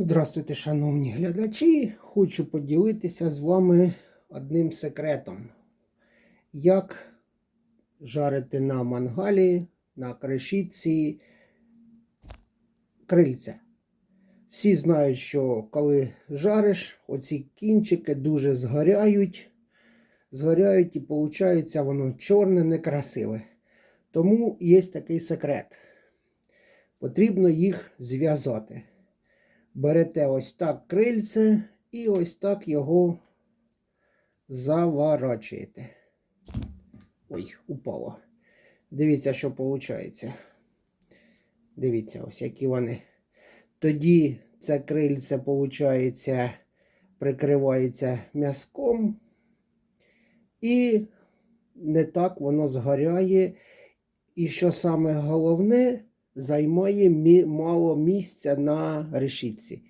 Здравствуйте, шановні глядачі! Хочу поділитися з вами одним секретом. Як жарити на мангалі, на крешітці крильця. Всі знають, що коли жариш, оці кінчики дуже згоряють, згоряють і виходить воно чорне, некрасиве. Тому є такий секрет. Потрібно їх зв'язати. Берете ось так крильце і ось так його заворачуєте. Ой, упало. Дивіться, що виходить. Дивіться, ось які вони. Тоді це крильце, виходить, прикривається м'язком. І не так воно згоряє. І що саме головне, займає мі- мало місця на решітці.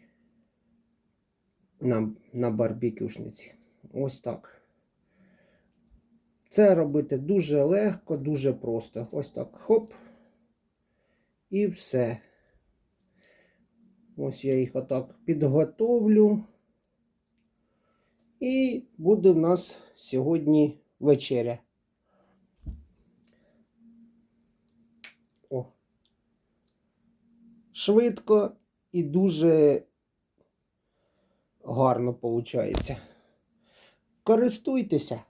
На, на барбекюшниці. Ось так. Це робити дуже легко, дуже просто. Ось так. Хоп. І все. Ось я їх отак підготовлю. І буде в нас сьогодні вечеря. О. Швидко і дуже гарно виходить. Користуйтеся.